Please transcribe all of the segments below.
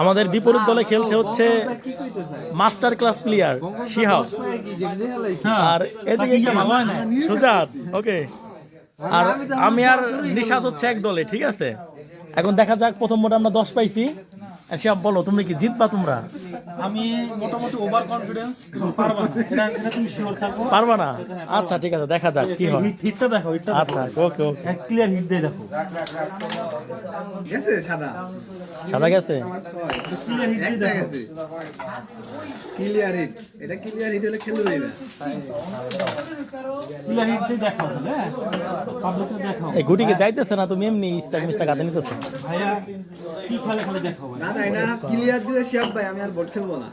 আমাদের বিপরীত দলে খেলছে হচ্ছে মাস্টার ক্লাস প্লেয়ার শিহাব। আর এদিকে সুজাত। ওকে। আর আমি আর নিশাদ হচ্ছে এক দলে, ঠিক আছে? এখন দেখা যাক, প্রথম মোটা আমরা দশ পাইছি। শিহাব, বলো, তুমি কি জিতবা তোমরা? আমি মোটামুটি ওভার কনফিডেন্স পারবা না। এটা এটা তুমি শিওর থাকো। পারবা না? আচ্ছা ঠিক আছে দেখা যাক কি হয়। হিটটা দেখো হিটটা আচ্ছা ওকে ওকে। ক্লিয়ার হিট দিয়ে দেখো। গেছে সাদা? সাদা গেছে? ক্লিয়ার হিট দিয়ে দেখো। গেছে। ক্লিয়ার হিট এটা ক্লিয়ার হিট হলে খেলতে না ক্লিয়ার হিট দিয়ে দেখো হ্যাঁ? পাবলিকে দেখো। এই গুটিকে যাইতেছে না তুমি এমনি স্টাক মিস্টাক হাতে নিতেছো। ভাইয়া কি খেলে খেলে দেখো ভাই? না না এটা ক্লিয়ার দিলে শিয়াব ভাই আমি আর বোর্ড খেলব না।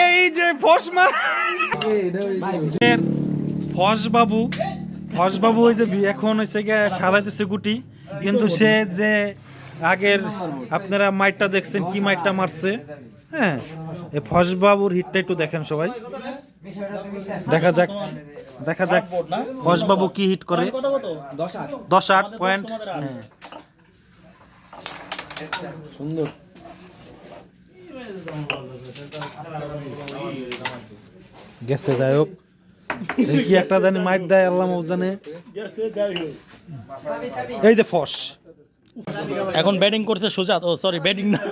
এই যে ফসমা ফস বাবু ফস বাবু ওই যে এখন হচ্ছে গিয়ে সাজাইতেছে গুটি কিন্তু সে যে আগের আপনারা মাইটটা দেখছেন কি মাইটটা মারছে? হ্যাঁ এই ফস বাবুর হিটটা একটু দেখেন সবাই। দেখা যাক। দেখা যাক ফস বাবু কি হিট করে। দশ আট। পয়েন্ট হ্যাঁ। সুন্দর। গেছে যাই হোক। এই কি একটা জানি মাইক দেয় আল্লাহ জানে। এই যে ফস। এখন ব্যাটিং করছে সুজাত। ও সরি ব্যাটিং না।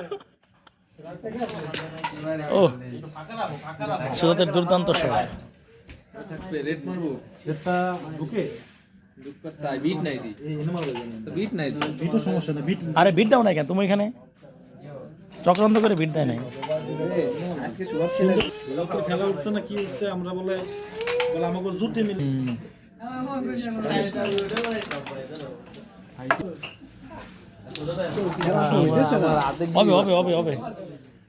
ও সুজাতের দুর্দান্ত শট রেড মারবো? এটা ঢুকে? বিট নাই দি। এই এনে মারবে জানি। বিট নাই দি। সমস্যা না বিট আরে বিট দাও না কেন? তুমি এখানে? চক্রান্ত করে বিট দেয় নাই। খেলা উঠছে না কি উঠছে আমরা বলে বলে আমাকে জুটি মিলে হবে হবে হবে হবে।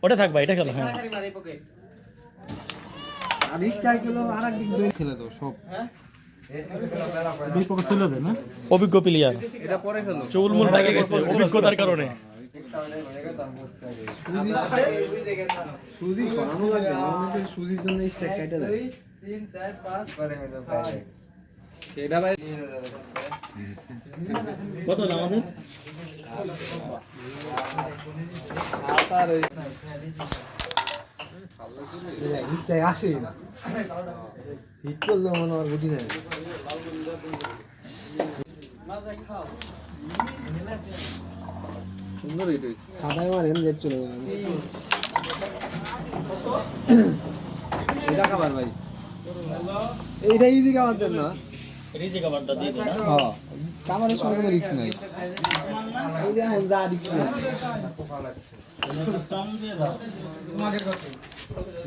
ওটা থাকবা এটা খেলো হ্যাঁ। আর স্ট্রাইক হলো আর খেলে দাও সব অভিজ্ঞ প্লেয়ার চৌলমুল গেছে, অভিজ্ঞতার কারণে। কত আমাদের স্ট্রাইক আসে না। হিট করলে মনে আর বুঝি নাই। সুন্দর হিট হয়েছে। মারেন লেট চলে গেল। এটা খাবার ভাই। এইটা ইজি খাবার দেন না। রিজে কাবারটা দিয়ে দিন হ্যাঁ। কামারের সঙ্গে রিক্স নাই। এই এখন যা রিক্স নাই।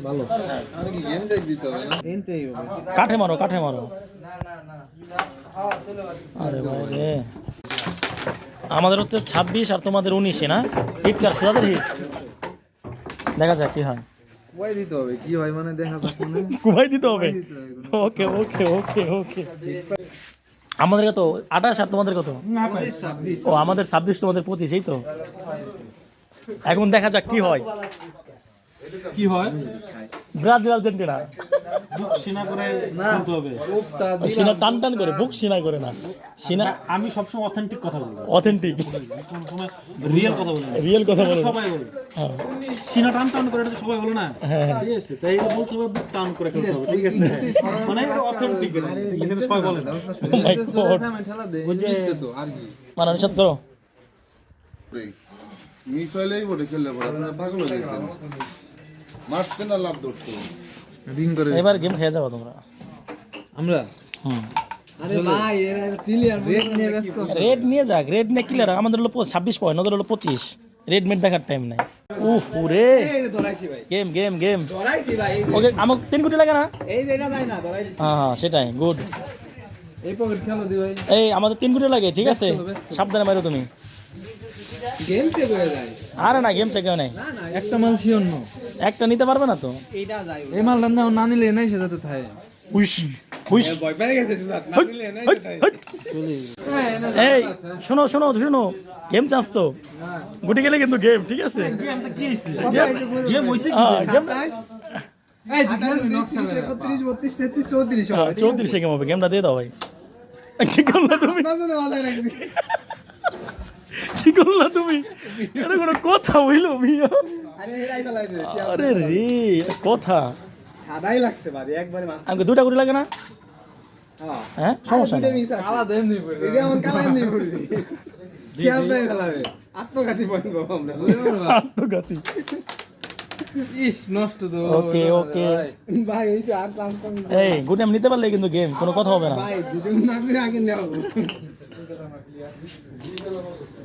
ভালো। কাঠে মারো কাঠে মারো। আরে ভাই আমাদের হচ্ছে ছাব্বিশ আর তোমাদের উনিশে না? হিট কার সুজাতের হিট। দেখা যাক কি হয়। দিতে হবে কি হয় মানে দেখা যাক মানে। কুমাই দিতে হবে। ওকে ওকে ওকে ওকে। আমাদের কত? আঠাশ আর তোমাদের কত? ও আমাদের ছাব্বিশ তোমাদের পঁচিশ এই তো? এখন দেখা যাক কি হয়। কি হয়? Brazil Argentina. বুক সিনা করে খেলতে হবে। সিনা টান টান করে বুক সিনাই করে না। সিনা আমি সবসময় অথেন্টিক কথা বলব অথেন্টিক রিয়েল কথা বলি। রিয়েল কথা বলে। সবাই বলে। হ্যাঁ। সিনা টান টান করে এটা তো সবাই বলে না। হ্যাঁ। ঠিক আছে তাই এটা বলতে হবে বুক টান করে খেলতে হবে ঠিক আছে? মানে এটা অথেন্টিক এটা। সবাই বলে না। তো আর কি। মানে নিষেধ করো। মিস হইলেই বলে খেললে পরে আপনারা পাগল হয়ে যেতেন মারতে না লাভ ধরতো রিং করে। এবার গেম খেয়ে যাব তোমরা। আমরা? হুম। আরে ভাই এরা প্লেয়ার রেড নিয়ে ব্যস্ত রেড নিয়ে যাক রেড নিয়ে ক্লিয়ার আমাদের হলো ছাব্বিশ পয়েন্ট ওদের হলো পঁচিশ। রেড মেট দেখার টাইম নাই। রে গেম গেম গেম ধরাইছি ভাই। ওকে আমাকে তিন কোটি লাগে না? এই যে এটা নাই না ধরাইছি হ্যাঁ হ্যাঁ সেটাই গুড এই পকেট খেলো দি ভাই। এই আমাদের তিন কোটি লাগে ঠিক আছে? সাবধানে মারো তুমি। গেম হয়ে যায়। আরে না গেম চেকেও নাই। না না একটা মাল শিওর নো একটা নিতে পারবে না তো? এইটা যায় এই মাল না না নিলে নাই সে যাতে থাকে। হুইস হুইস ভয় পেয়ে গেছে না নিলে নাই হেই, হেই। এই শোনো শোনো শোনো। গেম চান্স তো। গুটি গেলে কিন্তু গেম ঠিক আছে? কি হইছে? গেম হইছে কি? হ্যাঁ, গেম বত্রিশ তেত্রিশ চৌত্রিশ হ্যাঁ, কেমন হবে। গেমটা দিয়ে দাও ভাই। কি করলা তুমি? করলা তুমি? এটা কোনো কথা হইল মিয়া। আরে রে কথা। সাদাই লাগছে বাদে একবারে মাছ। আমাকে দুটা করে লাগে না? হ্যাঁ। হ্যাঁ সমস্যা নেই। আছে আলাদা এমনি এই আমার পড়বি শিয়াব ভাই ফেলাবে আত্মঘাতী পয়েন্ট আমরা। আত্মঘাতী। ইস নষ্ট তো। ওকে ওকে। ভাই। হইছে আর চান্স কম এই গুড নাম নিতে পারলে কিন্তু গেম কোনো কথা হবে না। ভাই না আগে নেও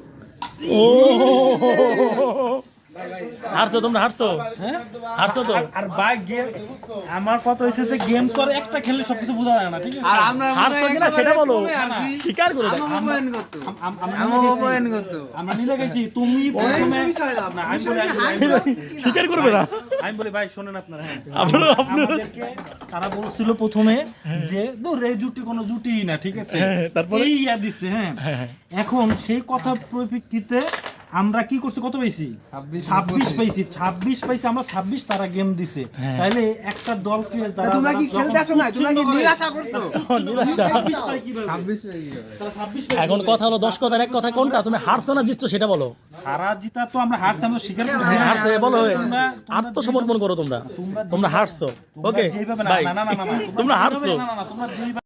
ও হারছো তোমরা হারছো? হ্যাঁ? হারছো তো? আর ভাই গেম আমার কথা হয়েছে যে গেম তো আর একটা খেললে সবকিছু বোঝা যায় না ঠিক আছে? আর আমরা হারছো কিনা সেটা বলো। স্বীকার করে আমরা করতো আমরা নিলে গেছি। তুমি প্রথমে না, আমি বলি- করবে না। আমি বলি ভাই শোনেন আপনারা হ্যাঁ। আপনারা তারা বলছিল প্রথমে যে দূর এই জুটি কোনো জুটি না ঠিক আছে? হ্যাঁ, তারপরে? ইয়া দিচ্ছে হ্যাঁ। এখন সেই কথা পরিপ্রেক্ষিতে আমরা কি করছি কত পাইছি? ছাব্বিশ পাইছি। ছাব্বিশ পাইছি আমরা ছাব্বিশ তারা গেম দিছে। হ্যাঁ। তাইলে একটা দল তোমরা কি যখন খেলতে আসো না? তোমরা কি নিরাশা করছ? হয়ে এখন কথা হলো দশ কথার এক কথা কোনটা? তুমি হারছো না জিতছো সেটা বলো। হারা জিতা তো আমরা হারতে আমরা স্বীকার করছি। হ্যাঁ, হারছো বলো আত্মসমর্পণ করো তোমরা। তোমরা হারছো। ওকে না না না তোমরা হারছো। না না না তোমরা যেইভাবে